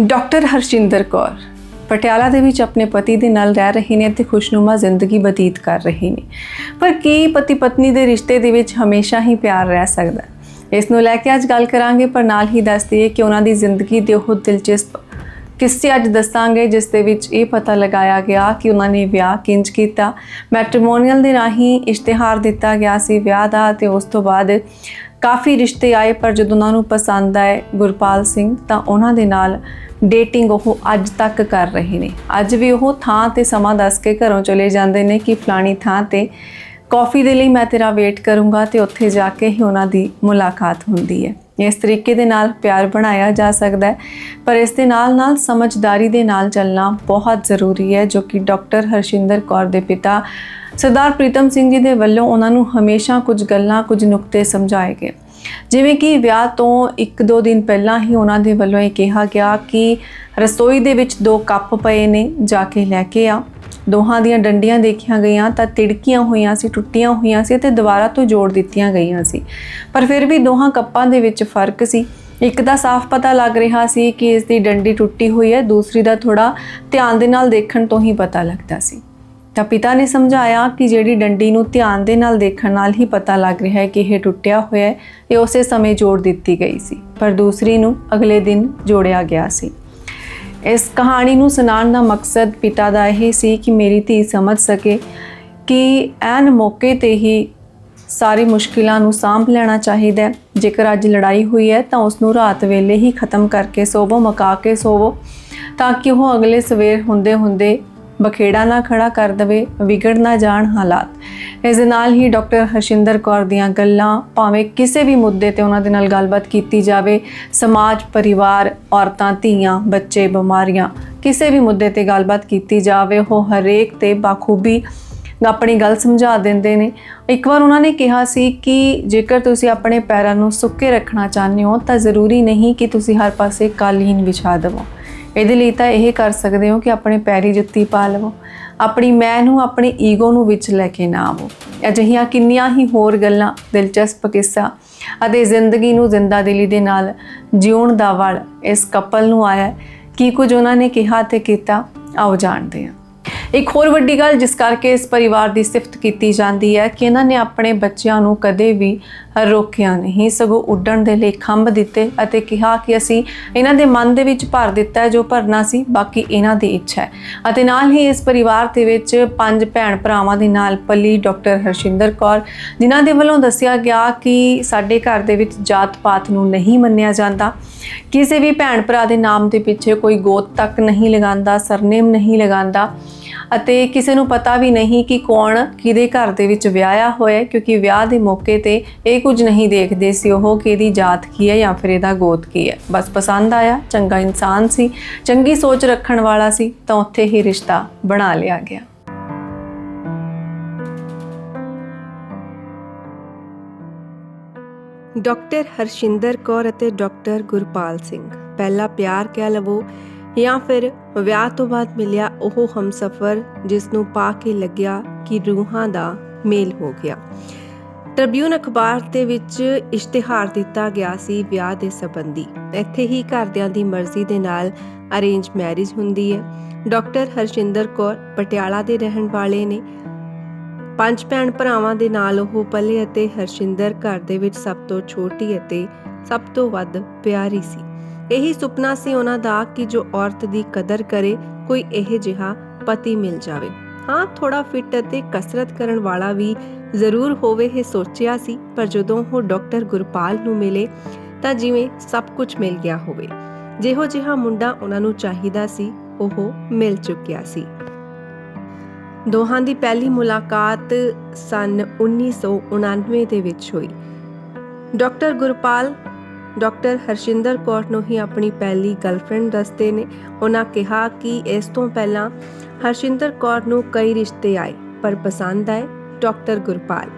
Doctor Harshinder Kaur Patiala ਦੇ ਵਿੱਚ ਆਪਣੇ ਪਤੀ ਦੇ ਨਾਲ ਰਹਿ ਰਹੇ ਨੇ ਤੇ ਖੁਸ਼ਨੁਮਾ ਜ਼ਿੰਦਗੀ ਬਤੀਤ ਕਰ ਰਹੇ ਨੇ। ਪਰ ਕੀ ਪਤੀ ਪਤਨੀ ਦੇ ਰਿਸ਼ਤੇ ਦੇ ਵਿੱਚ ਹਮੇਸ਼ਾ ਹੀ ਪਿਆਰ ਰਹਿ ਸਕਦਾ ਇਸ ਨੂੰ ਲੈ ਕੇ ਅੱਜ ਗੱਲ ਕਰਾਂਗੇ, ਪਰ ਨਾਲ ਹੀ ਦੱਸ ਦਈਏ ਕਿ ਉਹਨਾਂ ਦੀ ਜ਼ਿੰਦਗੀ ਦੇ ਉਹ ਦਿਲਚਸਪ ਕਿੱਸੇ ਅੱਜ ਦੱਸਾਂਗੇ, ਜਿਸ ਦੇ ਵਿੱਚ ਇਹ ਪਤਾ ਲਗਾਇਆ ਗਿਆ ਕਿ ਉਹਨਾਂ ਨੇ ਵਿਆਹ ਕਿੰਜ ਕੀਤਾ। ਮੈਟ੍ਰੀਮੋਨੀਅਲ ਦੇ ਰਾਹੀਂ ਇਸ਼ਤਿਹਾਰ ਦਿੱਤਾ ਗਿਆ ਸੀ ਵਿਆਹ ਦਾ ਤੇ ਉਸ ਤੋਂ ਬਾਅਦ ਕਾਫੀ ਰਿਸ਼ਤੇ ਆਏ, ਪਰ ਜਦੋਂ ਉਹਨਾਂ ਨੂੰ ਪਸੰਦ ਆਏ ਗੁਰਪਾਲ ਸਿੰਘ, ਤਾਂ ਉਹਨਾਂ ਦੇ ਨਾਲ ਡੇਟਿੰਗ ਉਹ ਅੱਜ ਤੱਕ ਕਰ ਰਹੇ ਨੇ। ਅੱਜ ਵੀ ਉਹ ਥਾਂ ਤੇ ਸਮਾਂ ਦੱਸ ਕੇ ਘਰੋਂ ਚਲੇ ਜਾਂਦੇ ਨੇ ਕਿ ਫਲਾਣੀ ਥਾਂ ਤੇ ਕਾਫੀ ਦੇ ਲਈ ਮੈਂ ਤੇਰਾ ਵੇਟ ਕਰੂੰਗਾ ਤੇ ਉੱਥੇ ਜਾ ਕੇ ਹੀ ਉਹਨਾਂ ਦੀ ਮੁਲਾਕਾਤ ਹੁੰਦੀ ਹੈ। ਇਸ ਤਰੀਕੇ ਦੇ ਨਾਲ ਪਿਆਰ ਬਣਾਇਆ ਜਾ ਸਕਦਾ ਹੈ, ਪਰ ਇਸ ਦੇ ਨਾਲ ਨਾਲ ਸਮਝਦਾਰੀ ਦੇ ਨਾਲ ਚੱਲਣਾ ਬਹੁਤ ਜ਼ਰੂਰੀ ਹੈ, ਜੋ ਕਿ ਡਾਕਟਰ ਹਰਸ਼ਿੰਦਰ ਕੌਰ ਦੇ ਪਿਤਾ ਸਰਦਾਰ ਪ੍ਰੀਤਮ ਸਿੰਘ ਜੀ ਦੇ ਵੱਲੋਂ ਉਹਨਾਂ ਨੂੰ ਹਮੇਸ਼ਾ ਕੁਝ ਗੱਲਾਂ, ਕੁਝ ਨੁਕਤੇ ਸਮਝਾਏ ਗਏ। ਜਿਵੇਂ ਕਿ ਵਿਆਹ ਤੋਂ 1-2 ਦਿਨ ਪਹਿਲਾਂ ਹੀ ਉਹਨਾਂ ਦੇ ਵੱਲੋਂ ਇਹ ਕਿਹਾ ਗਿਆ ਕਿ ਰਸੋਈ ਦੇ ਵਿੱਚ ਦੋ ਕੱਪ ਪਏ ਨੇ ਜਾ ਕੇ ਲੈ ਕੇ ਆ। ਦੋਹਾਂ ਦੀਆਂ ਡੰਡੀਆਂ ਦੇਖੀਆਂ ਗਈਆਂ ਤਾਂ ਤਿੜਕੀਆਂ ਹੋਈਆਂ ਸੀ, ਟੁੱਟੀਆਂ ਹੋਈਆਂ ਸੀ ਤੇ ਦੁਬਾਰਾ ਤੋਂ ਜੋੜ ਦਿੱਤੀਆਂ ਗਈਆਂ ਸੀ। ਪਰ ਫਿਰ ਵੀ ਦੋਹਾਂ ਕੱਪਾਂ ਦੇ ਵਿੱਚ ਫ਼ਰਕ ਸੀ। ਇੱਕ ਦਾ ਸਾਫ਼ ਪਤਾ ਲੱਗ ਰਿਹਾ ਸੀ ਕਿ ਇਸ ਦੀ ਡੰਡੀ ਟੁੱਟੀ ਹੋਈ ਹੈ, ਦੂਸਰੀ ਦਾ ਥੋੜਾ ਧਿਆਨ ਦੇ ਨਾਲ ਦੇਖਣ ਤੋਂ ਹੀ ਪਤਾ ਲੱਗਦਾ ਸੀ। ਤਾਂ ਪਿਤਾ ਨੇ ਸਮਝਾਇਆ ਕਿ ਜਿਹੜੀ ਡੰਡੀ ਨੂੰ ਧਿਆਨ ਦੇ ਨਾਲ ਦੇਖਣ ਨਾਲ ਹੀ ਪਤਾ ਲੱਗ ਰਿਹਾ ਹੈ ਕਿ ਇਹ ਟੁੱਟਿਆ ਹੋਇਆ ਹੈ, ਇਹ ਉਸੇ ਸਮੇਂ ਜੋੜ ਦਿੱਤੀ ਗਈ ਸੀ, ਪਰ ਦੂਸਰੀ ਨੂੰ ਅਗਲੇ ਦਿਨ ਜੋੜਿਆ ਗਿਆ ਸੀ। ਇਸ ਕਹਾਣੀ ਨੂੰ ਸੁਣਾਉਣ ਦਾ ਮਕਸਦ ਪਿਤਾ ਦਾ ਇਹ ਸੀ ਕਿ ਮੇਰੀ ਧੀ ਸਮਝ ਸਕੇ ਕਿ ਐਨ ਮੌਕੇ ਤੇ ਹੀ ਸਾਰੀ ਮੁਸ਼ਕਿਲਾਂ ਨੂੰ ਸਾਂਭ ਲੈਣਾ ਚਾਹੀਦਾ ਹੈ। ਜੇਕਰ ਅੱਜ ਲੜਾਈ ਹੋਈ ਹੈ ਤਾਂ ਉਸ ਨੂੰ ਰਾਤ ਵੇਲੇ ਹੀ ਖਤਮ ਕਰਕੇ ਸੋਵੋ, ਮਕਾ ਕੇ ਸੋਵੋ, ਤਾਂ ਕਿ ਉਹ ਅਗਲੇ ਸਵੇਰ ਹੁੰਦੇ ਹੁੰਦੇ ਬਖੇੜਾ ਨਾ ਖੜਾ ਕਰ ਦਵੇ, ਵਿਗੜ ਨਾ ਜਾਣ ਹਾਲਾਤ। ਇਸ ਦੇ ਨਾਲ ਹੀ ਡਾਕਟਰ ਹਰਸ਼ਿੰਦਰ ਕੌਰ ਦੀਆਂ ਗੱਲਾਂ, ਭਾਵੇਂ ਕਿਸੇ ਵੀ ਮੁੱਦੇ ਤੇ ਉਹਨਾਂ ਦੇ ਨਾਲ ਗੱਲਬਾਤ ਕੀਤੀ ਜਾਵੇ, ਸਮਾਜ, ਪਰਿਵਾਰ, ਔਰਤਾਂ, ਧੀਆਂ, ਬੱਚੇ, ਬਿਮਾਰੀਆਂ, ਕਿਸੇ ਵੀ ਮੁੱਦੇ ਤੇ ਗੱਲਬਾਤ ਕੀਤੀ ਜਾਵੇ, ਉਹ ਹਰੇਕ ਤੇ ਬਾਖੂਬੀ ਆਪਣੀ ਗੱਲ ਸਮਝਾ ਦਿੰਦੇ ਨੇ। ਇੱਕ ਵਾਰ ਉਹਨਾਂ ਨੇ ਕਿਹਾ ਸੀ ਕਿ ਜੇਕਰ ਤੁਸੀਂ ਆਪਣੇ ਪੈਰਾਂ ਨੂੰ ਸੁੱਕੇ ਰੱਖਣਾ ਚਾਹੁੰਦੇ ਹੋ, ਤਾਂ ਜ਼ਰੂਰੀ ਨਹੀਂ ਕਿ ਤੁਸੀਂ ਹਰ ਪਾਸੇ ਕਾਲੀਨ ਵਿਛਾ ਦੇਵੋ। ਇਹਦੇ ਲਈ ਤਾਂ ਇਹ ਕਰ ਸਕਦੇ ਹੋ ਕਿ ਆਪਣੇ ਪੈਰੀ ਜੁੱਤੀ ਪਾ ਲਵੋ, ਆਪਣੀ ਮੈਂ ਨੂੰ, ਆਪਣੇ ਈਗੋ ਨੂੰ ਵਿੱਚ ਲੈ ਕੇ ਨਾ ਆਵੋ। ਅਜਿਹੀਆਂ ਕਿੰਨੀਆਂ ਹੀ ਹੋਰ ਗੱਲਾਂ, ਦਿਲਚਸਪ ਕਿੱਸਾ ਅਤੇ ਜ਼ਿੰਦਗੀ ਨੂੰ ਜ਼ਿੰਦਾ ਦਿਲੀ ਦੇ ਨਾਲ ਜਿਉਣ ਦਾ ਵੜ ਇਸ ਕਪਲ ਨੂੰ ਆਇਆ ਕੀ ਕੁਝ ਉਹਨਾਂ ਨੇ ਕਿਹਾ ਤੇ ਕੀਤਾ, ਆਓ ਜਾਣਦੇ ਹਾਂ। ਇੱਕ ਹੋਰ ਵੱਡੀ ਗੱਲ ਜਿਸ ਕਰਕੇ ਇਸ ਪਰਿਵਾਰ ਦੀ ਸਿਫਤ ਕੀਤੀ ਜਾਂਦੀ ਹੈ ਕਿ ਇਹਨਾਂ ਨੇ ਆਪਣੇ ਬੱਚਿਆਂ ਨੂੰ ਕਦੇ ਵੀ ਰੋਕਿਆ ਨਹੀਂ। ਸਗੋਂ ਉੱਡਣ ਦੇ ਲਈ ਖੰਭ ਦਿੱਤੇ ਅਤੇ ਕਿਹਾ ਕਿ ਅਸੀਂ ਇਹਨਾਂ ਦੇ ਮਨ ਦੇ ਵਿੱਚ ਭਰ ਦਿੱਤਾ ਜੋ ਭਰਨਾ ਸੀ, ਬਾਕੀ ਇਹਨਾਂ ਦੀ ਇੱਛਾ ਹੈ। ਅਤੇ ਨਾਲ ਹੀ ਇਸ ਪਰਿਵਾਰ ਦੇ ਵਿੱਚ ਪੰਜ ਭੈਣ ਭਰਾਵਾਂ ਦੇ ਨਾਲ ਪਲੀ ਡਾਕਟਰ ਹਰਸ਼ਿੰਦਰ ਕੌਰ, ਜਿਨ੍ਹਾਂ ਦੇ ਵੱਲੋਂ ਦੱਸਿਆ ਗਿਆ ਕਿ ਸਾਡੇ ਘਰ ਦੇ ਵਿੱਚ ਜਾਤ ਪਾਤ ਨੂੰ ਨਹੀਂ ਮੰਨਿਆ ਜਾਂਦਾ। ਕਿਸੇ ਵੀ ਭੈਣ ਭਰਾ ਦੇ ਨਾਮ ਦੇ ਪਿੱਛੇ ਕੋਈ ਗੋਤ ਤੱਕ ਨਹੀਂ ਲਗਾਉਂਦਾ, ਸਰਨੇਮ ਨਹੀਂ ਲਗਾਉਂਦਾ। ਅਤੇ ਕਿਸੇ ਨੂੰ ਪਤਾ ਵੀ ਨਹੀਂ ਕਿ ਕੌਣ ਕਿਹਦੇ ਘਰ ਦੇ ਵਿੱਚ ਵਿਆਹਿਆ ਹੋਇਆ ਕਿਉਂਕਿ ਵਿਆਹ ਦੇ ਮੌਕੇ ਤੇ ਇਹ ਕੁਝ ਨਹੀਂ ਦੇਖਦੇ ਸੀ ਉਹ ਕਿ ਇਹਦੀ ਜਾਤ ਕੀ ਹੈ ਜਾਂ ਫਿਰ ਇਹਦਾ ਗੋਤ ਕੀ ਹੈ। ਬਸ ਪਸੰਦ ਆਇਆ, ਚੰਗਾ ਇਨਸਾਨ ਸੀ, ਚੰਗੀ ਸੋਚ ਰੱਖਣ ਵਾਲਾ ਸੀ, ਤਾਂ ਉੱਥੇ ਹੀ ਰਿਸ਼ਤਾ ਬਣਾ ਲਿਆ ਗਿਆ। ਡਾਕਟਰ ਹਰਸ਼ਿੰਦਰ ਕੌਰ ਅਤੇ ਡਾਕਟਰ ਗੁਰਪਾਲ ਸਿੰਘ, ਪਹਿਲਾ ਪਿਆਰ ਕਹਿ ਲਵੋ ਜਾਂ ਫਿਰ ਵਿਆਹ ਤੋਂ ਬਾਅਦ ਮਿਲਿਆ ਉਹ ਹਮਸਫਰ ਜਿਸ ਨੂੰ ਪਾ ਕੇ ਲੱਗਿਆ ਕਿ ਰੂਹਾਂ ਦਾ ਮੇਲ ਹੋ ਗਿਆ। ਟ੍ਰਿਬਿਊਨ ਅਖਬਾਰ ਦੇ ਵਿੱਚ ਇਸ਼ਤਿਹਾਰ ਦਿੱਤਾ ਗਿਆ ਸੀ ਵਿਆਹ ਦੇ ਸੰਬੰਧੀ। ਇੱਥੇ ਹੀ ਘਰਦਿਆਂ ਦੀ ਮਰਜ਼ੀ ਦੇ ਨਾਲ ਅਰੇਂਜ ਮੈਰਿਜ ਹੁੰਦੀ ਹੈ। ਡਾਕਟਰ ਹਰਸ਼ਿੰਦਰ ਕੌਰ ਪਟਿਆਲਾ ਦੇ ਰਹਿਣ ਵਾਲੇ ਨੇ। ਪੰਜ ਭੈਣ ਭਰਾਵਾਂ ਦੇ ਨਾਲ ਉਹ ਪਲੇ ਅਤੇ ਹਰਸ਼ਿੰਦਰ ਘਰ ਦੇ ਵਿੱਚ ਸਭ ਤੋਂ ਛੋਟੀ ਅਤੇ ਸਭ ਤੋਂ ਵੱਧ ਪਿਆਰੀ ਸੀ। ਇਹੀ ਸੁਪਨਾ ਸੀ ਉਹਨਾਂ ਦਾ ਕਿ ਜੋ ਔਰਤ ਦੀ ਕਦਰ ਕਰੇ, ਕੋਈ ਇਹ ਜਿਹਾ ਪਤੀ ਮਿਲ ਜਾਵੇ। ਹਾਂ ਥੋੜਾ ਫਿੱਟ ਅਤੇ ਕਸਰਤ ਕਰਨ ਵਾਲਾ ਵੀ ਜ਼ਰੂਰ ਹੋਵੇ ਇਹ ਸੋਚਿਆ ਸੀ, ਪਰ ਜਦੋਂ ਉਹ ਡਾਕਟਰ ਗੁਰਪਾਲ ਨੂੰ ਮਿਲੇ ਤਾਂ ਜਿਵੇਂ ਸਭ ਕੁਝ ਮਿਲ ਗਿਆ ਹੋਵੇ। ਜਿਹੋ ਜਿਹਾ ਮੁੰਡਾ ਉਹਨਾਂ ਨੂੰ ਚਾਹੀਦਾ ਸੀ, ਉਹ ਮਿਲ ਚੁੱਕਿਆ ਸੀ। ਦੋਹਾਂ ਦੀ ਪਹਿਲੀ ਮੁਲਾਕਾਤ ਸਨ 1999 ਦੇ ਵਿੱਚ ਹੋਈ। ਡਾਕਟਰ ਗੁਰਪਾਲ ਡਾਕਟਰ ਹਰਸ਼ਿੰਦਰ ਕੌਰ ਨੂੰ ਹੀ ਆਪਣੀ ਪਹਿਲੀ ਗਰਲਫ੍ਰੈਂਡ ਦੱਸਦੇ ਨੇ। ਉਹਨਾਂ ਕਿਹਾ ਕਿ ਇਸ ਤੋਂ ਪਹਿਲਾਂ ਹਰਸ਼ਿੰਦਰ ਕੌਰ ਨੂੰ ਕਈ ਰਿਸ਼ਤੇ ਆਏ, ਪਰ ਪਸੰਦ ਆਏ ਡਾਕਟਰ ਗੁਰਪਾਲ।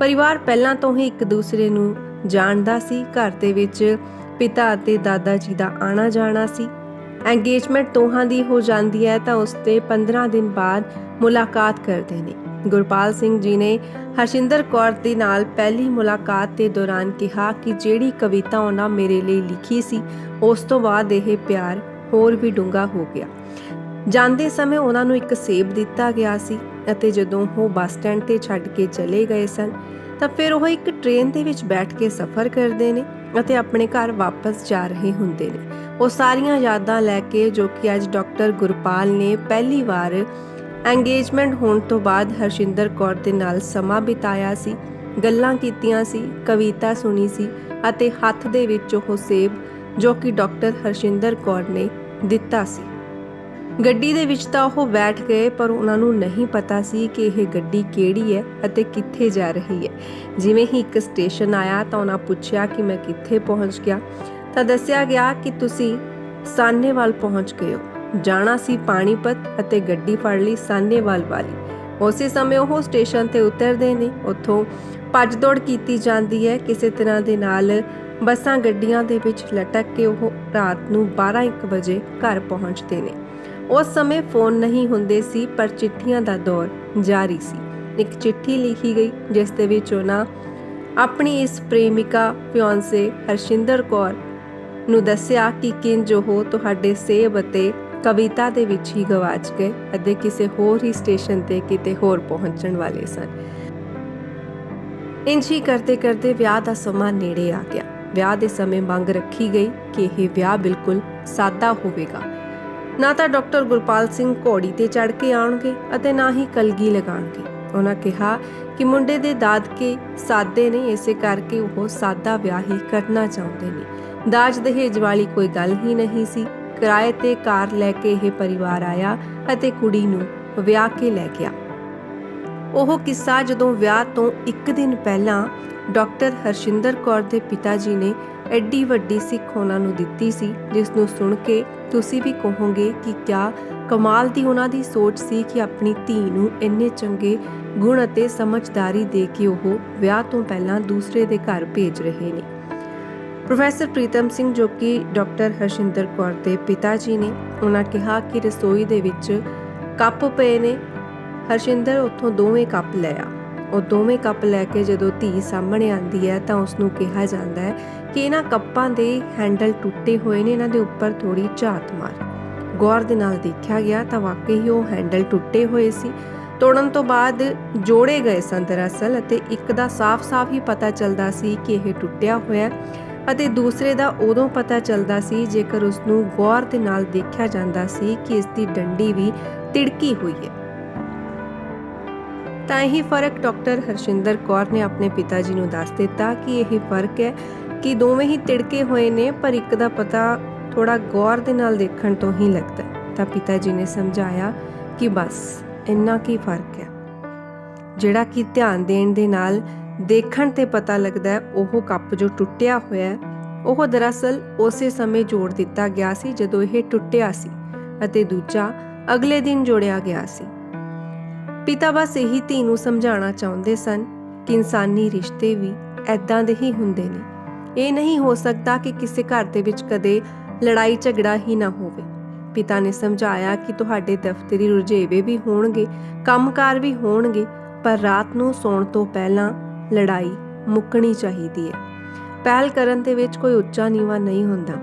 ਪਰਿਵਾਰ ਪਹਿਲਾਂ ਤੋਂ ਹੀ ਇੱਕ ਦੂਸਰੇ ਨੂੰ ਜਾਣਦਾ ਸੀ। ਘਰ ਦੇ ਵਿੱਚ ਪਿਤਾ ਅਤੇ ਦਾਦਾ ਜੀ ਦਾ ਆਣਾ ਜਾਣਾ ਸੀ। ਐਂਗੇਜਮੈਂਟ ਦੋਹਾਂ ਦੀ ਹੋ ਜਾਂਦੀ ਹੈ ਤਾਂ ਉਸ ਤੇ 15 ਦਿਨ ਬਾਅਦ ਮੁਲਾਕਾਤ ਕਰਦੇ ਨੇ। ਗੁਰਪਾਲ ਸਿੰਘ ਜੀ ਨੇ ਹਰਸ਼ਿੰਦਰ ਕੌਰ ਦੇ ਨਾਲ ਪਹਿਲੀ ਮੁਲਾਕਾਤ ਦੇ ਦੌਰਾਨ ਕਿਹਾ ਕਿ ਜਿਹੜੀ ਕਵਿਤਾ ਉਹਨਾਂ ਮੇਰੇ ਲਈ ਲਿਖੀ ਸੀ, ਉਸ ਤੋਂ ਬਾਅਦ ਇਹ ਪਿਆਰ ਹੋਰ ਵੀ ਡੂੰਘਾ ਹੋ ਗਿਆ। ਜਾਂਦੇ ਸਮੇਂ ਉਹਨਾਂ ਨੂੰ ਇੱਕ ਸੇਬ ਦਿੱਤਾ ਗਿਆ ਸੀ ਅਤੇ ਜਦੋਂ ਉਹ ਬੱਸ ਸਟੈਂਡ ਤੇ ਛੱਡ ਕੇ ਚਲੇ ਗਏ ਸਨ, ਤਾਂ ਫਿਰ ਉਹ ਇੱਕ ਟ੍ਰੇਨ ਦੇ ਵਿੱਚ ਬੈਠ ਕੇ ਸਫ਼ਰ ਕਰਦੇ ਨੇ ਅਤੇ ਆਪਣੇ ਘਰ ਵਾਪਸ ਜਾ ਰਹੇ ਹੁੰਦੇ ਨੇ। ਉਹ ਸਾਰੀਆਂ ਯਾਦਾਂ ਲੈ ਕੇ ਜੋ ਕਿ ਅੱਜ ਡਾਕਟਰ ਗੁਰਪਾਲ ਨੇ ਪਹਿਲੀ ਵਾਰ ਐਂਗੇਜਮੈਂਟ ਹੋਣ ਤੋਂ ਬਾਅਦ ਹਰਸ਼ਿੰਦਰ ਕੌਰ ਦੇ ਨਾਲ ਸਮਾਂ ਬਿਤਾਇਆ ਸੀ, ਗੱਲਾਂ ਕੀਤੀਆਂ ਸੀ, ਕਵਿਤਾ ਸੁਣੀ ਸੀ ਅਤੇ ਹੱਥ ਦੇ ਵਿੱਚ ਉਹ ਸੇਬ ਜੋ ਕਿ ਡਾਕਟਰ ਹਰਸ਼ਿੰਦਰ ਕੌਰ ਨੇ ਦਿੱਤਾ ਸੀ। ਗੱਡੀ ਦੇ ਵਿੱਚ ਤਾਂ ਉਹ ਬੈਠ ਗਏ, ਪਰ ਉਹਨਾਂ ਨੂੰ ਨਹੀਂ ਪਤਾ ਸੀ ਕਿ ਇਹ ਗੱਡੀ ਕਿਹੜੀ ਹੈ ਅਤੇ ਕਿੱਥੇ ਜਾ ਰਹੀ ਹੈ। ਜਿਵੇਂ ਹੀ ਇੱਕ ਸਟੇਸ਼ਨ ਆਇਆ ਤਾਂ ਉਹਨਾਂ ਪੁੱਛਿਆ ਕਿ ਮੈਂ ਕਿੱਥੇ ਪਹੁੰਚ ਗਿਆ। ਤਾਂ ਦੱਸਿਆ ਗਿਆ ਕਿ ਤੁਸੀਂ ਸਾਨੇਵਾਲ ਪਹੁੰਚ ਗਏ ਹੋ। ਜਾਣਾ ਸੀ ਪਾਣੀਪਤ ਅਤੇ ਗੱਡੀ ਫੜ ਲਈ ਸਾਨੇਵਾਲ ਵਾਲੀ। ਉਸੇ ਸਮੇਂ ਉਹ ਸਟੇਸ਼ਨ ਤੇ ਉਤਰਦੇ ਨੇ। ਉੱਥੋਂ ਭੱਜ ਦੌੜ ਕੀਤੀ ਜਾਂਦੀ ਹੈ। ਕਿਸੇ ਤਰ੍ਹਾਂ ਦੇ ਨਾਲ ਬੱਸਾਂ ਗੱਡੀਆਂ ਦੇ ਵਿੱਚ ਲਟਕ ਕੇ ਉਹ ਰਾਤ ਨੂੰ 12:00 ਵਜੇ ਘਰ ਪਹੁੰਚਦੇ ਨੇ। ਉਸ ਸਮੇਂ ਫੋਨ ਨਹੀਂ ਹੁੰਦੇ ਸੀ, ਪਰ ਚਿੱਠੀਆਂ ਦਾ ਦੌਰ ਜਾਰੀ ਸੀ। ਇੱਕ ਚਿੱਠੀ ਲਿਖੀ ਗਈ, ਜਿਸ ਦੇ ਵਿੱਚ ਉਹਨਾਂ ਆਪਣੀ ਇਸ ਪ੍ਰੇਮਿਕਾ ਫਿਓਂਸੇ ਹਰਸ਼ਿੰਦਰ ਕੌਰ ਨੂੰ ਦੱਸਿਆ ਕਿ ਕਿੰਜ ਉਹ ਤੁਹਾਡੇ ਸੇਬ ਅਤੇ ਕਵਿਤਾ ਦੇ ਵਿੱਚ ਹੀ ਗਵਾਚ ਗਏ ਅਤੇ ਕਿਸੇ ਹੋਰ ਹੀ ਸਟੇਸ਼ਨ ਤੇ ਕਿਤੇ ਹੋਰ ਪਹੁੰਚਣ ਵਾਲੇ ਸਨ। ਇੰਜ ਹੀ ਕਰਦੇ ਕਰਦੇ ਵਿਆਹ ਦਾ ਸਮਾਂ ਨੇੜੇ ਆ ਗਿਆ। ਵਿਆਹ ਦੇ ਸਮੇਂ ਮੰਗ ਰੱਖੀ ਗਈ ਕਿ ਇਹ ਵਿਆਹ ਬਿਲਕੁਲ ਸਾਦਾ ਹੋਵੇਗਾ। ਨਾ ਤਾਂ ਡਾਕਟਰ ਗੁਰਪਾਲ ਸਿੰਘ ਘੋੜੀ ਤੇ ਚੜ ਕੇ ਆਉਣਗੇ ਅਤੇ ਨਾ ਹੀ ਕਲਗੀ ਲਗਾਉਣਗੇ। ਉਹਨਾਂ ਕਿਹਾ ਕਿ ਮੁੰਡੇ ਦੇ ਦਾਦਕੇ ਸਾਦੇ ਨੇ, ਇਸੇ ਕਰਕੇ ਉਹ ਸਾਦਾ ਵਿਆਹ ਹੀ ਕਰਨਾ ਚਾਹੁੰਦੇ ਨੇ। ਦਾਜ ਦਹੇਜ ਵਾਲੀ ਕੋਈ ਗੱਲ ਹੀ ਨਹੀਂ ਸੀ। ਕਿਰਾਏ ਤੇ ਕਾਰ ਲੈ ਕੇ ਇਹ ਪਰਿਵਾਰ ਆਇਆ ਅਤੇ ਕੁੜੀ ਨੂੰ ਵਿਆਹ ਕੇ ਲੈ ਗਿਆ। ਉਹ ਕਿੱਸਾ ਜਦੋਂ ਵਿਆਹ ਤੋਂ ਇੱਕ ਦਿਨ ਪਹਿਲਾਂ ਡਾਕਟਰ ਹਰਸ਼ਿੰਦਰ ਕੌਰ ਦੇ ਪਿਤਾ ਜੀ ਨੇ ਐਡੀ ਵੱਡੀ ਸਿੱਖ ਉਹਨਾਂ ਨੂੰ ਦਿੱਤੀ ਸੀ, ਜਿਸ ਨੂੰ ਸੁਣ ਕੇ ਤੁਸੀਂ ਵੀ ਕਹੋਗੇ ਕਿ ਕਿਆ ਕਮਾਲ ਦੀ ਉਹਨਾਂ ਦੀ ਸੋਚ ਸੀ ਕਿ ਆਪਣੀ ਧੀ ਨੂੰ ਇੰਨੇ ਚੰਗੇ ਗੁਣ ਅਤੇ ਸਮਝਦਾਰੀ ਦੇ ਕੇ ਉਹ ਵਿਆਹ ਤੋਂ ਪਹਿਲਾਂ ਦੂਸਰੇ ਦੇ ਘਰ ਭੇਜ ਰਹੇ ਨੇ। ਪ੍ਰੋਫੈਸਰ ਪ੍ਰੀਤਮ ਸਿੰਘ ਜੋ ਕਿ ਡਾਕਟਰ ਹਰਸ਼ਿੰਦਰ ਕੌਰ ਦੇ ਪਿਤਾ ਜੀ ਨੇ, ਉਹਨਾਂ ਕਿਹਾ ਕਿ ਰਸੋਈ ਦੇ ਵਿੱਚ ਕੱਪ ਪਏ ਨੇ। ਹਰਸ਼ਿੰਦਰ ਉੱਥੋਂ ਦੋਵੇਂ ਕੱਪ ਲਿਆ ਉਹ ਦੋਵੇਂ ਕੱਪ ਲੈ ਕੇ ਜਦੋਂ ਧੀ ਸਾਹਮਣੇ ਆਂਦੀ ਹੈ ਤਾਂ ਉਸ ਨੂੰ ਕਿਹਾ ਜਾਂਦਾ ਹੈ ਕਿ ਇਹਨਾਂ ਕੱਪਾਂ ਦੇ ਹੈਂਡਲ ਟੁੱਟੇ ਹੋਏ ਨੇ, ਇਹਨਾਂ ਦੇ ਉੱਪਰ ਥੋੜੀ ਝਾਤ ਮਾਰ। ਗੌਰ ਦੇ ਨਾਲ ਦੇਖਿਆ ਗਿਆ ਤਾਂ ਵਾਕਈ ਹੀ ਉਹ ਹੈਂਡਲ ਟੁੱਟੇ ਹੋਏ ਸੀ। ਤੋੜਨ ਤੋਂ ਬਾਅਦ ਜੋੜੇ ਗਏ ਸਨ ਦਰਅਸਲ ਅਤੇ ਇੱਕ ਦਾ ਸਾਫ਼-ਸਾਫ਼ ਹੀ ਪਤਾ ਚੱਲਦਾ ਸੀ ਕਿ ਇਹ ਟੁੱਟਿਆ ਹੋਇਆ ਅਤੇ ਦੂਸਰੇ ਦਾ ਉਦੋਂ ਪਤਾ ਚੱਲਦਾ ਸੀ ਜੇਕਰ ਉਸ ਨੂੰ ਗੌਰ ਦੇ ਨਾਲ ਦੇਖਿਆ ਜਾਂਦਾ ਸੀ ਕਿ ਇਸ ਦੀ ਡੰਡੀ ਵੀ ਤਿੜਕੀ ਹੋਈ ਹੈ। ਤਾਂ ਇਹੀ ਫ਼ਰਕ ਡਾਕਟਰ ਹਰਸ਼ਿੰਦਰ ਕੌਰ ਨੇ ਆਪਣੇ ਪਿਤਾ ਜੀ ਨੂੰ ਦੱਸ ਦਿੱਤਾ ਕਿ ਇਹ ਫ਼ਰਕ ਹੈ ਕਿ ਦੋਵੇਂ ਹੀ ਤਿੜਕੇ ਹੋਏ ਨੇ, ਪਰ ਇੱਕ ਦਾ ਪਤਾ ਥੋੜਾ ਗੌਰ ਦੇ ਨਾਲ ਦੇਖਣ ਤੋਂ ਹੀ ਲੱਗਦਾ ਤਾਂ ਪਿਤਾ ਜੀ ਨੇ ਸਮਝਾਇਆ ਕਿ ਬਸ, ਇੰਨਾ ਕੀ ਫ਼ਰਕ ਹੈ, ਜਿਹੜਾ ਕਿ ਧਿਆਨ ਦੇਣ ਦੇ ਨਾਲ ਦੇਖਣ ਤੇ ਪਤਾ ਲੱਗਦਾ ਹੈ ਉਹ ਕੱਪ ਜੋ ਟੁੱਟਿਆ ਹੋਇਆ ਹੈ, ਉਹ ਦਰਅਸਲ ਉਸੇ ਸਮੇਂ ਜੋੜ ਦਿੱਤਾ ਗਿਆ ਸੀ ਜਦੋਂ ਇਹ ਟੁੱਟਿਆ ਸੀ ਅਤੇ ਦੂਜਾ ਅਗਲੇ ਦਿਨ ਜੋੜਿਆ ਗਿਆ ਸੀ। ਪਿਤਾ ਬਸ ਇਹੀ ਧੀ ਨੂੰ ਸਮਝਾਉਣਾ ਚਾਹੁੰਦੇ ਸਨ ਕਿ ਇਨਸਾਨੀ ਰਿਸ਼ਤੇ ਵੀ ਐਦਾਂ ਦੇ ਹੀ ਹੁੰਦੇ ਨੇ। ਇਹ ਨਹੀਂ ਹੋ ਸਕਦਾ ਕਿ ਕਿਸੇ ਘਰ ਦੇ ਵਿੱਚ ਕਦੇ ਲੜਾਈ ਝਗੜਾ ਹੀ ਨਾ ਹੋਵੇ। ਪਿਤਾ ਨੇ ਸਮਝਾਇਆ ਕਿ ਤੁਹਾਡੇ ਦਫ਼ਤਰੀ ਰੁਝੇਵੇ ਵੀ ਹੋਣਗੇ, ਕੰਮਕਾਰ ਵੀ ਹੋਣਗੇ, ਪਰ ਰਾਤ ਨੂੰ ਸੌਣ ਤੋਂ ਪਹਿਲਾਂ ਲੜਾਈ ਮੁੱਕਣੀ ਚਾਹੀਦੀ ਹੈ। ਪਹਿਲ ਕਰਨ ਦੇ ਵਿੱਚ ਕੋਈ ਉੱਚਾ ਨੀਵਾ ਨਹੀਂ ਹੁੰਦਾ।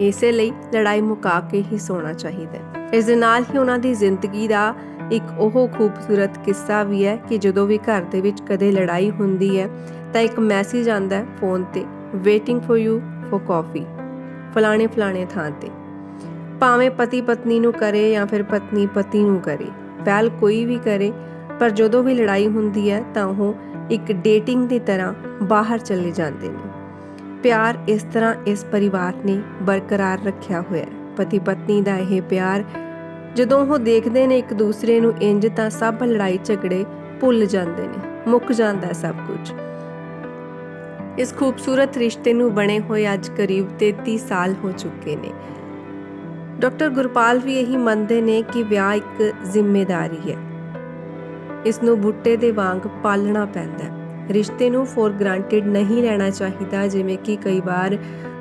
ਇਸੇ ਲਈ ਲੜਾਈ ਮੁਕਾ ਕੇ ਹੀ ਸੌਣਾ ਚਾਹੀਦਾ ਹੈ। ਇਸ ਦੇ ਨਾਲ ਹੀ ਉਹਨਾਂ ਦੀ ਜ਼ਿੰਦਗੀ ਦਾ ਇੱਕ ਉਹ ਖੂਬਸੂਰਤ ਕਿੱਸਾ ਵੀ ਹੈ ਕਿ ਜਦੋਂ ਵੀ ਘਰ ਦੇ ਵਿੱਚ ਕਦੇ ਲੜਾਈ ਹੁੰਦੀ ਹੈ, ਤਾਂ ਇੱਕ ਮੈਸੇਜ ਆਂਦਾ ਹੈ ਫੋਨ ਤੇ ਵੇਟਿੰਗ ਫॉर ਯੂ ਫॉर ਕਾਫੀ ਫਲਾਣੇ ਫਲਾਣੇ ਥਾਂ ਤੇ। ਭਾਵੇਂ ਪਤੀ ਪਤਨੀ ਨੂੰ ਕਰੇ ਜਾਂ ਫਿਰ ਪਤਨੀ ਪਤੀ ਨੂੰ ਕਰੇ, ਪਹਿਲ ਕੋਈ ਵੀ ਕਰੇ, ਪਰ ਜਦੋਂ ਵੀ ਲੜਾਈ ਹੁੰਦੀ ਹੈ, ਤਾਂ ਉਹ ਇੱਕ ਡੇਟਿੰਗ ਦੀ ਤਰ੍ਹਾਂ ਬਾਹਰ ਚਲੇ ਜਾਂਦੇ ਨੇ। ਪਿਆਰ ਇਸ ਤਰ੍ਹਾਂ ਇਸ ਪਰਿਵਾਰ ਨੇ ਬਰਕਰਾਰ ਰੱਖਿਆ ਹੋਇਆ ਹੈ। ਪਤੀ ਪਤਨੀ ਦਾ ਇਹ ਪਿਆਰ ਜਦੋਂ ਉਹ ਦੇਖਦੇ ਨੇ ਇੱਕ ਦੂਸਰੇ ਨੂੰ ਇੰਜ ਤਾਂ ਸਭ ਲੜਾਈ ਝਗੜੇ ਭੁੱਲ ਜਾਂਦੇ ਨੇ, ਮੁੱਕ ਜਾਂਦਾ ਸਭ ਕੁਝ। ਇਸ ਖੂਬਸੂਰਤ ਰਿਸ਼ਤੇ ਨੂੰ ਬਣੇ ਹੋਏ ਅੱਜ ਕਰੀਬ 33 ਸਾਲ ਹੋ ਚੁੱਕੇ ਨੇ। ਡਾਕਟਰ ਗੁਰਪਾਲ ਵੀ ਇਹੀ ਮੰਨਦੇ ਨੇ ਕਿ ਵਿਆਹ ਇੱਕ ਜ਼ਿੰਮੇਵਾਰੀ ਹੈ। ਇਸ ਨੂੰ ਬੁੱਟੇ ਦੇ ਵਾਂਗ ਪਾਲਣਾ ਪੈਂਦਾ ਹੈ। ਰਿਸ਼ਤੇ ਨੂੰ ਫੋਰ ਗ੍ਰਾਂਟਡ ਨਹੀਂ ਲੈਣਾ ਚਾਹੀਦਾ, ਜਿਵੇਂ ਕਿ ਕਈ ਵਾਰ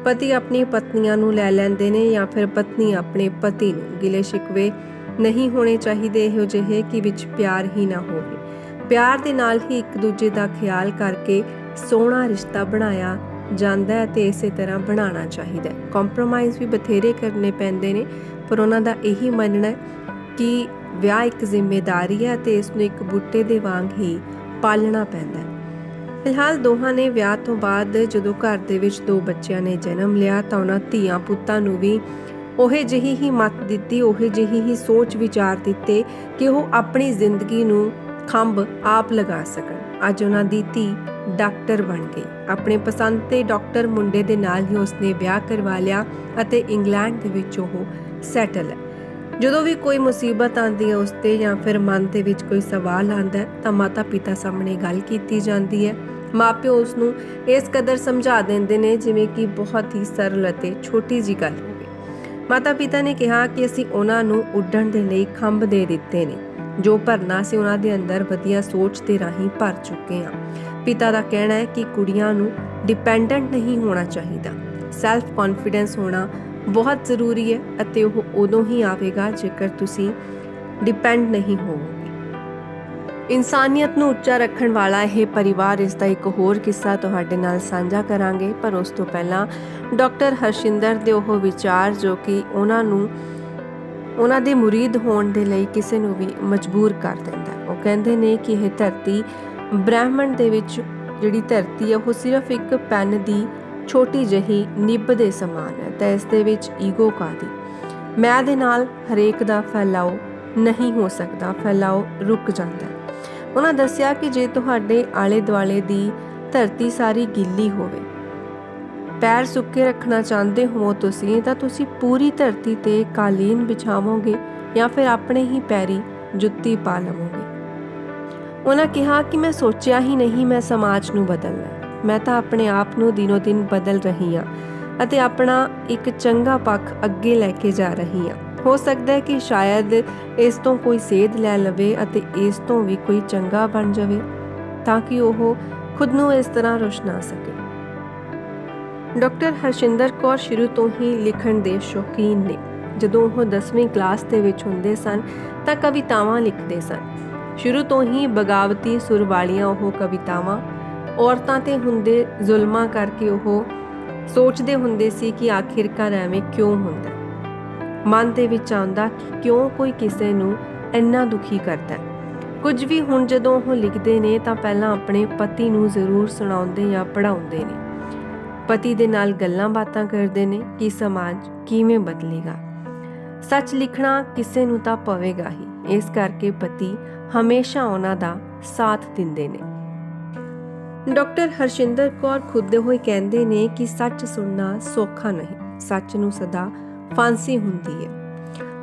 ਪਤੀ ਆਪਣੀ ਪਤਨੀਆਂ ਨੂੰ ਲੈ ਲੈਂਦੇ ਨੇ ਜਾਂ ਫਿਰ ਪਤਨੀ ਆਪਣੇ ਪਤੀ ਨੂੰ। ਗਿਲੇ ਸ਼ਿਕਵੇ ਨਹੀਂ ਹੋਣੇ ਚਾਹੀਦੇ ਇਹੋ ਜਿਹੇ ਕਿ ਵਿੱਚ ਪਿਆਰ ਹੀ ਨਾ ਹੋਵੇ। ਪਿਆਰ ਦੇ ਨਾਲ ਹੀ ਇੱਕ ਦੂਜੇ ਦਾ ਖਿਆਲ ਕਰਕੇ ਸੋਹਣਾ ਰਿਸ਼ਤਾ ਬਣਾਇਆ ਜਾਂਦਾ ਹੈ ਤੇ ਇਸੇ ਤਰ੍ਹਾਂ ਬਣਾਉਣਾ ਚਾਹੀਦਾ ਹੈ। ਕੰਪਰੋਮਾਈਜ਼ ਵੀ ਬਥੇਰੇ ਕਰਨੇ ਪੈਂਦੇ ਨੇ, ਪਰ ਉਹਨਾਂ ਦਾ ਇਹੀ ਮੰਨਣਾ ਕਿ ਵਿਆਹ ਇੱਕ ਜ਼ਿੰਮੇਵਾਰੀ ਹੈ ਤੇ ਇਸ ਨੂੰ ਇੱਕ ਬੁੱਟੇ ਦੇ ਵਾਂਗ ਹੀ ਪਾਲਣਾ ਪੈਂਦਾ ਹੈ। ਫਿਲਹਾਲ ਦੋਹਾਂ ਨੇ ਵਿਆਹ ਤੋਂ ਬਾਅਦ ਜਦੋਂ ਘਰ ਦੇ ਵਿੱਚ ਦੋ ਬੱਚਿਆਂ ਨੇ ਜਨਮ ਲਿਆ ਤਾਂ ਉਹਨਾਂ ਧੀਆਂ ਪੁੱਤਾਂ ਨੂੰ ਵੀ ਉਹੇ ਜਿਹੀ ਹੀ ਮਤ ਦਿੱਤੀ, ਉਹੇ ਜਿਹੀ ਹੀ ਸੋਚ ਵਿਚਾਰ ਦਿੱਤੇ ਕਿ ਉਹ ਆਪਣੀ ਜ਼ਿੰਦਗੀ ਨੂੰ ਖੰਭ ਆਪ ਲਗਾ ਸਕਣ। ਅੱਜ ਉਹਨਾਂ ਦੀ ਧੀ ਡਾਕਟਰ ਬਣ ਗਈ। ਆਪਣੇ ਪਸੰਦ ਦੇ ਡਾਕਟਰ ਮੁੰਡੇ ਦੇ ਨਾਲ ਹੀ ਉਸਨੇ ਵਿਆਹ ਕਰਵਾ ਲਿਆ ਅਤੇ ਇੰਗਲੈਂਡ ਦੇ ਵਿੱਚ ਉਹ ਸੈਟਲ ਹੈ ਜਦੋਂ ਵੀ ਕੋਈ ਮੁਸੀਬਤ ਆਉਂਦੀ ਹੈ ਉਸ ਤੇ ਜਾਂ ਫਿਰ ਮਨ ਦੇ ਵਿੱਚ ਕੋਈ ਸਵਾਲ ਆਉਂਦਾ ਹੈ, ਤਾਂ ਮਾਤਾ ਪਿਤਾ ਸਾਹਮਣੇ ਗੱਲ ਕੀਤੀ ਜਾਂਦੀ ਹੈ। ਮਾਪਿਓ ਉਸ ਨੂੰ ਇਸ ਕਦਰ ਸਮਝਾ ਦਿੰਦੇ ਨੇ, ਜਿਵੇਂ ਕਿ ਬਹੁਤ ਹੀ ਸਰਲ ਅਤੇ ਛੋਟੀ ਜੀ ਗੱਲ ਹੋਵੇ। ਮਾਤਾ ਪਿਤਾ ਨੇ ਕਿਹਾ ਕਿ ਅਸੀਂ ਉਹਨਾਂ ਨੂੰ ਉੱਡਣ ਦੇ ਲਈ ਖੰਭ ਦੇ ਦਿੱਤੇ ਨੇ, ਜੋ ਭਰਨਾ ਸੀ ਉਹਨਾਂ ਦੇ ਅੰਦਰ ਵਧੀਆ ਸੋਚ ਦੇ ਰਾਹੀਂ ਭਰ ਚੁੱਕੇ ਹਾਂ। ਪਿਤਾ ਦਾ ਕਹਿਣਾ ਹੈ ਕਿ ਕੁੜੀਆਂ ਨੂੰ ਡਿਪੈਂਡੈਂਟ ਨਹੀਂ ਹੋਣਾ ਚਾਹੀਦਾ ਸੈਲਫ ਕੌਨਫੀਡੈਂਸ ਹੋਣਾ ਬਹੁਤ ਜ਼ਰੂਰੀ ਹੈ ਅਤੇ ਉਹ ਉਦੋਂ ਹੀ ਆਵੇਗਾ ਜੇਕਰ ਤੁਸੀਂ ਡਿਪੈਂਡ ਨਹੀਂ ਹੋਵੋਗੇ। ਇਨਸਾਨੀਅਤ ਨੂੰ ਉੱਚਾ ਰੱਖਣ ਵਾਲਾ ਇਹ ਪਰਿਵਾਰ ਇਸ ਦਾ ਇੱਕ ਹੋਰ ਕਿੱਸਾ ਤੁਹਾਡੇ ਨਾਲ ਸਾਂਝਾ ਕਰਾਂਗੇ, ਪਰ ਉਸ ਤੋਂ ਪਹਿਲਾਂ ਡਾਕਟਰ ਹਰਸ਼ਿੰਦਰ ਦੇ ਉਹ ਵਿਚਾਰ ਜੋ ਕਿ ਉਹਨਾਂ ਨੂੰ, ਉਹਨਾਂ ਦੇ ਮੁਰੀਦ ਹੋਣ ਦੇ ਲਈ ਕਿਸੇ ਨੂੰ ਵੀ ਮਜਬੂਰ ਕਰ ਦਿੰਦਾ ਉਹ ਕਹਿੰਦੇ ਨੇ ਕਿ ਇਹ ਧਰਤੀ ਬ੍ਰਹਿਮੰਡ ਦੇ ਵਿੱਚ ਜਿਹੜੀ ਧਰਤੀ ਹੈ, ਉਹ ਸਿਰਫ ਇੱਕ ਪੈਨ ਦੀ ਛੋਟੀ ਜਿਹੀ ਨਿੱਬ ਦੇ ਸਮਾਨ ਹੈ ਤਾਂ ਇਸ ਦੇ ਵਿੱਚ ਈਗੋ ਕਾਦੀ ਮੈਂ ਦੇ ਨਾਲ ਹਰੇਕ ਦਾ ਫੈਲਾਓ ਨਹੀਂ ਹੋ ਸਕਦਾ, ਫੈਲਾਓ ਰੁਕ ਜਾਂਦਾ ਉਹਨਾਂ ਦੱਸਿਆ ਕਿ ਜੇ ਤੁਹਾਡੇ ਆਲੇ ਦੁਆਲੇ ਦੀ ਧਰਤੀ ਸਾਰੀ ਗਿੱਲੀ ਹੋਵੇ, ਪੈਰ ਸੁੱਕੇ ਰੱਖਣਾ ਚਾਹੁੰਦੇ ਹੋ ਤੁਸੀਂ, ਤਾਂ ਤੁਸੀਂ ਪੂਰੀ ਧਰਤੀ ਤੇ ਕਾਲੀਨ ਵਿਛਾਵੋਗੇ ਜਾਂ ਫਿਰ ਆਪਣੇ ਹੀ ਪੈਰੀ ਜੁੱਤੀ ਪਾ ਲਵੋਗੇ। ਉਹਨਾਂ ਕਿਹਾ ਕਿ ਮੈਂ ਸੋਚਿਆ ਹੀ ਨਹੀਂ, ਮੈਂ ਸਮਾਜ ਨੂੰ ਬਦਲਣਾ ਮੈਂ ਤਾਂ ਆਪਣੇ ਆਪ ਨੂੰ ਦਿਨੋ ਦਿਨ ਬਦਲ ਰਹੀ ਹਾਂ ਅਤੇ ਆਪਣਾ ਇੱਕ ਚੰਗਾ ਪੱਖ ਅੱਗੇ ਲੈ ਕੇ ਜਾ ਰਹੀ ਹਾਂ। ਹੋ ਸਕਦਾ ਹੈ ਕਿ ਸ਼ਾਇਦ ਇਸ ਤੋਂ ਕੋਈ ਸੇਧ ਲੈ ਲਵੇ ਅਤੇ ਇਸ ਤੋਂ ਵੀ ਕੋਈ ਚੰਗਾ ਬਣ ਜਾਵੇ, ਤਾਂ ਕਿ ਉਹ ਖੁਦ ਨੂੰ ਇਸ ਤਰ੍ਹਾਂ ਰੁਸ਼ਨਾ ਸਕੇ। ਡਾਕਟਰ ਹਰਸ਼ਿੰਦਰ ਕੌਰ ਸ਼ੁਰੂ ਤੋਂ ਹੀ ਲਿਖਣ ਦੇ ਸ਼ੌਕੀਨ ਨੇ। ਜਦੋਂ ਉਹ 10ਵੀਂ ਕਲਾਸ ਦੇ ਵਿੱਚ ਹੁੰਦੇ ਸਨ, ਤਾਂ ਕਵਿਤਾਵਾਂ ਲਿਖਦੇ ਸਨ। ਸ਼ੁਰੂ ਤੋਂ ਹੀ ਬਗਾਵਤੀ ਸੁਰ ਵਾਲੀਆਂ ਉਹ ਕਵਿਤਾਵਾਂ ਔਰਤਾਂ ਤੇ ਹੁੰਦੇ ਜ਼ੁਲਮਾਂ ਕਰਕੇ ਉਹ ਸੋਚਦੇ ਹੁੰਦੇ ਸੀ ਕਿ ਆਖਿਰਕਾਰ ਐਵੇਂ ਕਿਉਂ ਹੁੰਦਾ? ਮਨ ਦੇ ਵਿੱਚ ਆਉਂਦਾ ਕਿ ਕਿਉਂ ਕੋਈ ਕਿਸੇ ਨੂੰ ਇੰਨਾ ਦੁਖੀ ਕਰਦਾ? ਕੁਝ ਵੀ ਹੁਣ ਜਦੋਂ ਉਹ ਲਿਖਦੇ ਨੇ ਤਾਂ ਪਹਿਲਾਂ ਆਪਣੇ ਪਤੀ ਨੂੰ ਜ਼ਰੂਰ ਸੁਣਾਉਂਦੇ ਜਾਂ ਪੜਾਉਂਦੇ ਨੇ। ਪਤੀ ਦੇ ਨਾਲ ਗੱਲਾਂ ਬਾਤਾਂ ਕਰਦੇ ਨੇ ਕਿ ਸਮਾਜ ਕਿਵੇਂ ਬਦਲੇਗਾ। ਸੱਚ ਲਿਖਣਾ ਕਿਸੇ ਨੂੰ ਤਾਂ ਪਵੇਗਾ ਹੀ। ਇਸ ਕਰਕੇ ਪਤੀ ਹਮੇਸ਼ਾ ਉਹਨਾਂ ਦਾ ਸਾਥ ਦਿੰਦੇ ਨੇ। ਡਾਕਟਰ ਹਰਸ਼ਿੰਦਰ ਕੌਰ ਖੁਦ ਹੋਏ ਕਹਿੰਦੇ ਨੇ ਕਿ ਸੱਚ ਸੁਣਨਾ ਸੌਖਾ ਨਹੀਂ। ਸੱਚ ਨੂੰ ਸਦਾ ਫਾਂਸੀ ਹੁੰਦੀ ਹੈ।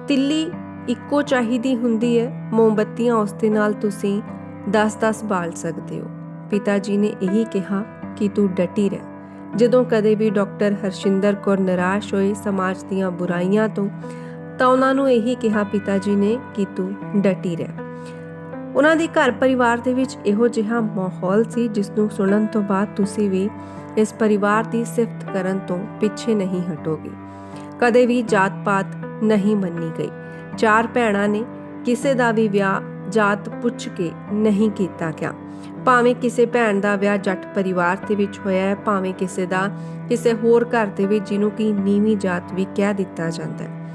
ਤਿੱਲੀ ਇੱਕੋ ਚਾਹੀਦੀ ਹੁੰਦੀ ਹੈ। ਮੋਮਬੱਤੀਆਂ ਉਸ ਦੇ ਨਾਲ ਤੁਸੀਂ 10-10 ਬਾਲ ਸਕਦੇ ਹੋ। ਪਿਤਾ ਜੀ ਨੇ ਇਹੀ ਕਿਹਾ ਕਿ ਤੂੰ ਡਟੀ ਰਹਿ। ਜਦੋਂ ਕਦੇ ਵੀ ਡਾਕਟਰ ਹਰਸ਼ਿੰਦਰ ਕੌਰ ਨਿਰਾਸ਼ ਹੋਏ ਸਮਾਜ ਦੀਆਂ ਬੁਰਾਈਆਂ ਤੋਂ, ਤਾਂ ਉਹਨਾਂ ਨੂੰ ਇਹੀ ਕਿਹਾ ਪਿਤਾ ਜੀ ਨੇ ਕਿ ਤੂੰ ਡਟੀ ਰਹਿ। ਉਹਨਾਂ ਦੇ ਘਰ ਪਰਿਵਾਰ ਦੇ ਵਿੱਚ ਇਹੋ ਜਿਹਾ ਮਾਹੌਲ ਸੀ ਜਿਸ ਨੂੰ ਸੁਣਨ ਤੋਂ ਬਾਅਦ ਤੁਸੀਂ ਵੀ ਇਸ ਪਰਿਵਾਰ ਦੀ ਸਿਫਤ ਕਰਨ ਤੋਂ ਪਿੱਛੇ ਨਹੀਂ ਹਟੋਗੇ। ਕਦੇ ਵੀ ਜਾਤ-ਪਾਤ ਨਹੀਂ ਮੰਨੀ ਗਈ। ਚਾਰ ਭੈਣਾਂ ਨੇ ਕਿਸੇ ਦਾ ਵੀ ਵਿਆਹ ਜਾਤ ਪੁੱਛ ਕੇ ਨਹੀਂ ਕੀਤਾ ਗਿਆ। ਭਾਵੇਂ ਕਿਸੇ ਭੈਣ ਦਾ ਵਿਆਹ ਜੱਟ ਪਰਿਵਾਰ ਦੇ ਵਿੱਚ ਹੋਇਆ ਹੈ, ਭਾਵੇਂ ਕਿਸੇ ਦਾ ਕਿਸੇ ਹੋਰ ਘਰ ਦੇ ਵਿੱਚ ਜਿਹਨੂੰ ਕਿ ਨੀਵੀਂ ਜਾਤ ਵੀ ਕਹਿ ਦਿੱਤਾ ਜਾਂਦਾ ਹੈ।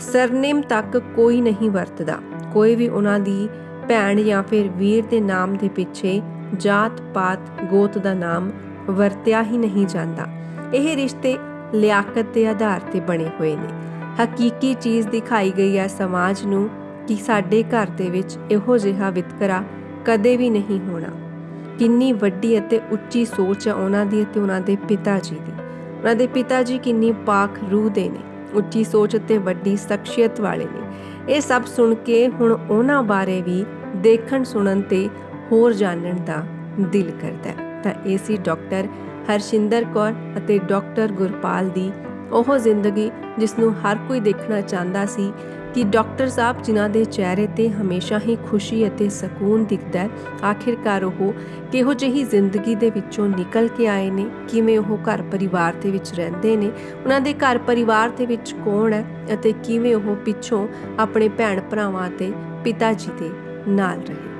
ਸਰਨੇਮ ਤੱਕ ਕੋਈ ਨਹੀਂ ਵਰਤਦਾ। ਕੋਈ ਵੀ ਉਹਨਾਂ ਦੀ ਭੈਣ ਜਾਂ ਫਿਰ ਵੀਰ ਦੇ ਨਾਮ ਦੇ ਪਿੱਛੇ ਜਾਤ ਪਾਤ ਗੋਤ ਦਾ ਨਾਮ ਵਰਤਿਆ ਹੀ ਨਹੀਂ ਜਾਂਦਾ। ਇਹ ਰਿਸ਼ਤੇ ਲਿਆਕਤ ਦੇ ਆਧਾਰ ਤੇ ਬਣੇ ਹੋਏ ਨੇ। ਹਕੀਕੀ ਚੀਜ਼ ਦਿਖਾਈ ਗਈ ਹੈ ਸਮਾਜ ਨੂੰ ਕਿ ਸਾਡੇ ਘਰ ਦੇ ਵਿੱਚ ਇਹੋ ਜਿਹਾ ਵਿਤਕਰਾ ਕਦੇ ਵੀ ਨਹੀਂ ਹੋਣਾ। ਕਿੰਨੀ ਵੱਡੀ ਅਤੇ ਉੱਚੀ ਸੋਚ ਹੈ ਉਹਨਾਂ ਦੀ ਅਤੇ ਉਹਨਾਂ ਦੇ ਪਿਤਾ ਜੀ ਦੀ। ਉਹਨਾਂ ਦੇ ਪਿਤਾ ਜੀ ਕਿੰਨੀ ਪਾਕ ਰੂਹ ਦੇ ਨੇ। ਉੱਚੀ ਸੋਚ ਅਤੇ ਵੱਡੀ ਸ਼ਖਸੀਅਤ ਵਾਲੇ ਨੇ। ਇਹ ਸਭ ਸੁਣ ਕੇ ਹੁਣ ਉਹਨਾਂ ਬਾਰੇ ਵੀ ਦੇਖਣ ਸੁਣਨ ਤੇ ਹੋਰ ਜਾਣਨ ਦਾ ਦਿਲ ਕਰਦਾ ਹੈ। ਤਾਂ ਇਹ ਸੀ ਡਾਕਟਰ ਹਰਸ਼ਿੰਦਰ ਕੌਰ ਅਤੇ ਡਾਕਟਰ ਗੁਰਪਾਲ ਦੀ ਉਹ ਜ਼ਿੰਦਗੀ ਜਿਸ ਨੂੰ ਹਰ ਕੋਈ ਦੇਖਣਾ ਚਾਹੁੰਦਾ ਸੀ ਕਿ ਡਾਕਟਰ ਸਾਹਿਬ ਜਿਨ੍ਹਾਂ ਦੇ ਚਿਹਰੇ ਤੇ ਹਮੇਸ਼ਾ ਹੀ ਖੁਸ਼ੀ ਅਤੇ ਸਕੂਨ ਦਿਖਦਾ ਹੈ, ਆਖਿਰਕਾਰ ਉਹ ਕਿਹੋ ਜਿਹੀ ਜ਼ਿੰਦਗੀ ਦੇ ਵਿੱਚੋਂ ਨਿਕਲ ਕੇ ਆਏ ਨੇ, ਕਿਵੇਂ ਉਹ ਘਰ ਪਰਿਵਾਰ ਦੇ ਵਿੱਚ ਰਹਿੰਦੇ ਨੇ, ਉਹਨਾਂ ਦੇ ਘਰ ਪਰਿਵਾਰ ਦੇ ਵਿੱਚ ਕੌਣ ਹੈ ਅਤੇ ਕਿਵੇਂ ਉਹ ਪਿੱਛੋਂ ਆਪਣੇ ਭੈਣ ਭਰਾਵਾਂ ਤੇ ਪਿਤਾ ਜੀ ਦੇ ਨਾਲ ਰਹੇ